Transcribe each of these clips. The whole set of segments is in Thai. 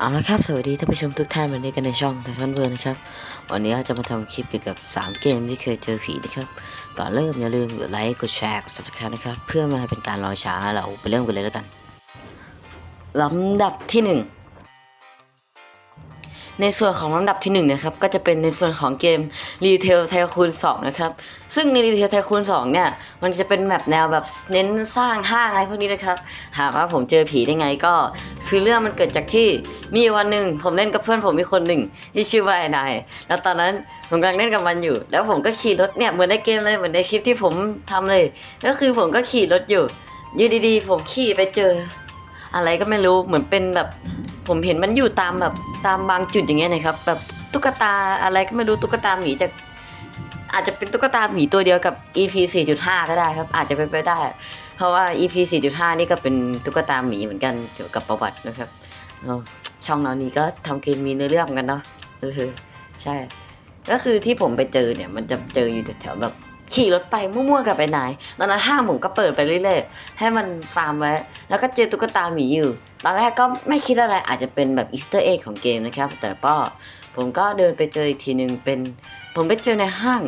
เอาละครับสวัสดีท่านผู้ชมทุกท่านวันนี้กันในช่องไททันเวอร์นะครับ วันนี้เราจะมาทำคลิปเกี่ยวกับ 3 เกมที่เคยเจอผีนะครับ ก่อนเริ่มอย่าลืมกดไลค์กดแชร์กด subscribe นะครับ เพื่อมาให้เป็นการรอช้าเราไปเริ่มกันเลยแล้วกันลำดับที่ 1 ในส่วนของลำดับที่1นะครับก็จะเป็นในส่วนของเกม Retail Tycoon 2นะครับซึ่งใน Retail Tycoon 2เนี่ยมันจะเป็นแบบแนวแบบเน้นสร้างห้างอะไรพวกนี้นะครับหากว่าผมเจอผีได้ไงก็ คือเรื่องมันเกิดจากที่มีวันหนึ่งผมเล่นกับเพื่อนผมมีคนหนึ่งที่ชื่อว่าไอ้นายแล้วตอนนั้นผมกำลังเล่นกับมันอยู่ แล้วผมก็ขี่รถเนี่ยเหมือนในเกมเลยเหมือนในคลิปที่ผมทำเลย ก็คือผมก็ขี่รถอยู่อยู่ดีๆ ผมขี่ไปเจอ อะไรก็ไม่รู้เหมือนเป็นแบบ ผมเห็นมันอยู่ตามแบบตามบางจุดอย่างเงี้ยนะครับ แบบตุ๊กตาอะไรก็ไม่รู้ตุ๊กตาหมีจากอาจจะเป็นตุ๊กตาหมีตัวเดียวกับ EP 4.5 ก็ได้ครับ อาจจะเป็นไปได้ เพราะว่า EP 4.5 นี่ก็เป็นตุ๊กตาหมีเหมือนกันเกี่ยวกับประวัตินะครับช่องเรานี้ก็ทำเกมมีเนื้อเรื่องกันเนาะเออใช่ ก็คือที่ผมไปเจอเนี่ย มันจะเจออยู่แถวแบบ ขี่รถไปมั่วๆกับไปไหน ตอนนั้นห้างผมก็เปิดไปเรื่อยๆ ให้มันฟาร์มไว้ แล้วก็เจอตุ๊กตาหมีอยู่ ตอนแรกก็ไม่คิดอะไรอาจจะเป็นแบบอีสเตอร์เอ็กของเกมนะครับ แต่ก็ผมก็เดินไปเจออีกทีหนึ่งเป็น ผมไปเจอในห้าง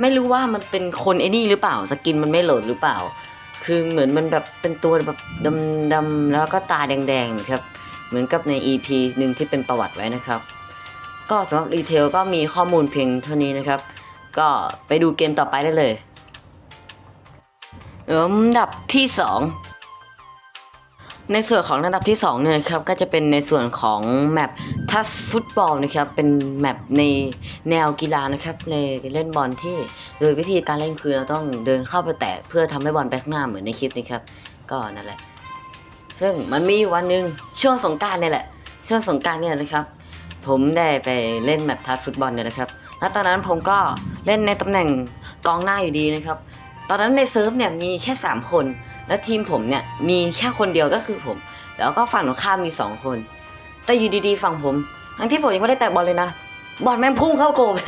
ไม่รู้ว่ามันเป็นคนไอ้นี่หรือเปล่า สกินมันไม่โหลดหรือเปล่า คือเหมือนมันแบบเป็นตัวแบบดำๆแล้วก็ตาแดงๆนะครับ เหมือนกับใน EP หนึ่งที่เป็นประวัติไว้นะครับ ก็สำหรับรีเทลก็มีข้อมูลเพียงเท่านี้นะครับ ก็ไปดูเกมต่อไปได้เลยลำดับที่ 2 ในส่วนของระดับที่2เนี่ยนะครับก็จะเป็นในส่วนของแมปทัชฟุตบอลนะครับเป็นแมปในแนวกีฬานะครับในเล่นบอลที่โดยวิธีการเล่นคือเราต้องเดินเข้าไปแตะเพื่อทำให้บอลไปข้างหน้าเหมือนในคลิปนี้ครับก็นั่นแหละ ซึ่งมันมีวันหนึ่งช่วงสงการเนี่ยแหละ ช่วงสงการเนี่ยนะครับ ผมได้ไปเล่นแมปทัชฟุตบอลเนี่ยนะครับ แล้วตอนนั้นผมก็เล่นในตำแหน่งกองหน้าอยู่ดีนะครับ ตอนนั้นในเซิร์ฟเนี่ยมีแค่ 3 คน แล้วทีมผมเนี่ยมีแค่คนเดียวก็คือผม แล้วก็ฝั่งตรงข้ามมี 2 คน แต่อยู่ดีๆฝั่งผม ทั้งที่ผมยังไม่ได้แตะบอลเลยนะ บอลแม่งพุ่งเข้าโกไป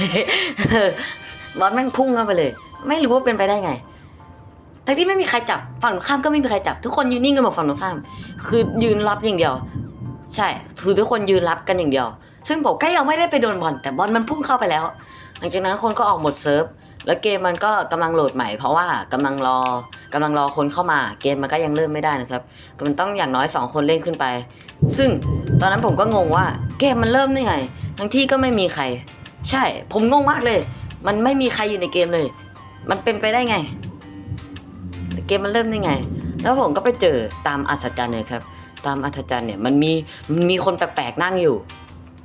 บอลแม่งพุ่งเข้าไปเลย ไม่รู้ว่าเป็นไปได้ไงทั้งที่ไม่มีใครจับฝั่งตรงข้ามก็ไม่มีใครจับ ทุกคนยืนนิ่งกันหมดฝั่งตรงข้าม คือยืนรับอย่างเดียว ใช่คือทุกคนยืนรับกันอย่างเดียว ซึ่งผมก็ยังไม่ได้ไปโดนบอลแต่บอลมันพุ่งเข้าไปแล้ว หลังจากนั้นคนก็ออกหมดเซิร์ฟแล้วเกมมันก็กำลังโหลดใหม่เพราะว่ากำลังรอกำลังรอคนเข้ามาเกมมันก็ยังเริ่มไม่ได้นะครับมันต้องอย่างน้อย 2 คนเล่นขึ้นไป ซึ่งตอนนั้นผมก็งงว่าเกมมันเริ่มได้ไง ทั้งที่ก็ไม่มีใคร ใช่ ผมงงมากเลย มันไม่มีใครอยู่ในเกมเลย มันเป็นไปได้ไงแต่เกมมันเริ่มได้ไง แล้วผมก็ไปเจอตามอัศจรรย์เลยครับ ตามอัศจรรย์เนี่ยมันมีมันมีคนแปลกๆนั่งอยู่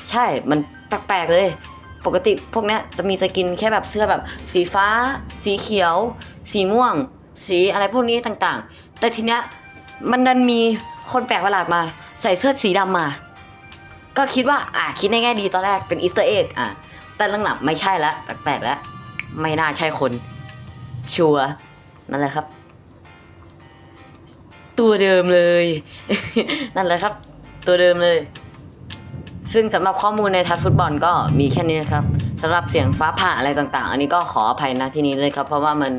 ใช่มันแปลกๆเลย ปกติพวกเนี้ยจะมีสกินแค่แบบเสื้อแบบ สีฟ้า สีเขียว สีม่วง สีอะไรพวกนี้ต่างๆ แต่ทีเนี้ยมันดันมีคนแปลกประหลาดมา ใส่เสื้อสีดำมา ก็คิดว่าอะคิดในแง่ดีตอนแรกเป็นอีสเตอร์เอ็กอะแต่หลังๆไม่ใช่ละแปลกๆแล้วไม่น่าใช่คน ชัวร์นั่นแหละครับ ตัวเดิมเลย นั่นแหละครับ ตัวเดิมเลย ซึ่งสำหรับข้อมูลในทัศฟุตบอลก็มีแค่นี้นะครับสำหรับเสียงฟ้าผ่าอะไรต่างๆ อันนี้ก็ขออภัยนะที่นี้เลยครับ เพราะว่ามัน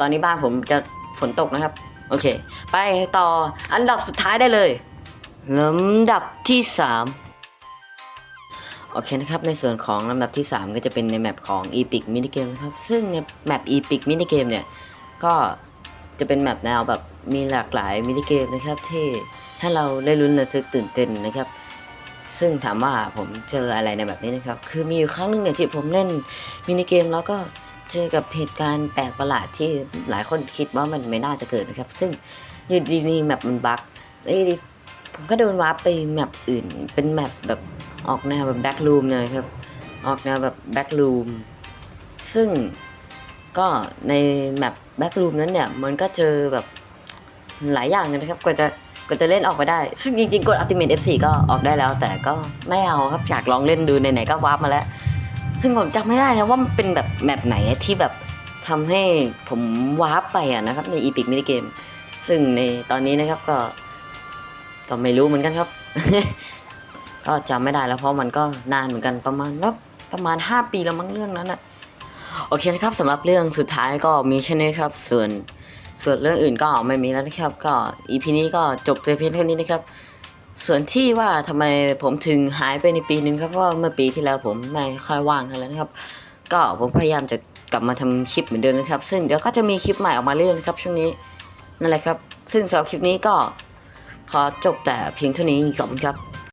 ตอนนี้บ้านผมจะฝนตกนะครับ โอเค ไปต่ออันดับสุดท้ายได้เลยลำดับที่ 3โอเคนะครับ ในส่วนของลำดับที่ 3 ก็จะเป็นในแมปของ Epic Minigame นะครับ ซึ่งในแมป Epic Minigame เนี่ย ก็ จะเป็นแมปแนวแบบมีหลากหลายมินิเกมนะครับที่ให้เราได้ลุ้นระทึกตื่นเต้นนะครับ ซึ่งถามว่าผมเจออะไรในแบบนี้นะครับ คือมีอยู่ครั้งหนึ่งเนี่ยที่ผมเล่นมินิเกมแล้วก็เจอกับเหตุการณ์แปลกประหลาดที่หลายคนคิดว่ามันไม่น่าจะเกิดนะครับ ซึ่งอยู่ดีๆแมปมันบั๊กแล้ยผมก็โดนวาร์ปไปแมปอื่น เป็นแมปแบบออกแนวแบบแบ็กลูมเลยครับ ออกแนวแบบแบ็กลูมซึ่งก็ในแมป แบ็กลูมนั้นเนี่ยมันก็เจอแบบหลายอย่างนะครับกว่าจะกว่าจะเล่นออกไปได้ ซึ่งจริงๆ กด Ultimate F4 ก็ออกได้แล้ว แต่ก็ไม่เอาครับอยากลองเล่นดูไหนๆก็วาร์ปมาแล้ว ซึ่งผมจำไม่ได้นะว่ามันเป็นแบบแมปไหนที่แบบทำให้ผมวาร์ปไปอะนะครับใน Epic Mini Game ซึ่งในตอนนี้นะครับก็ก็ไม่รู้เหมือนกันครับ ก็จำไม่ได้แล้วเพราะมันก็นานเหมือนกันประมาณนับประมาณ 5 ปีแล้วมั้งเรื่องนั้นอะ โอเคนะครับสำหรับเรื่องสุดท้ายก็มีแค่นี้ครับ ส่วนส่วนเรื่องอื่นก็ไม่มีแล้วนะครับ ก็อีพีนี้ก็จบแต่เพียงเท่านี้นะครับ ส่วนที่ว่าทำไมผมถึงหายไปในปีนึงครับเพราะเมื่อปีที่แล้วผมไม่ค่อยว่างเท่าไหร่นะครับ ก็ผมพยายามจะกลับมาทำคลิปเหมือนเดิมนะครับ ซึ่งเดี๋ยวก็จะมีคลิปใหม่ออกมาเรื่อยๆนะครับ ช่วงนี้นั่นแหละครับ ซึ่งสำหรับคลิปนี้ก็ขอจบแต่เพียงเท่านี้ขอบคุณครับ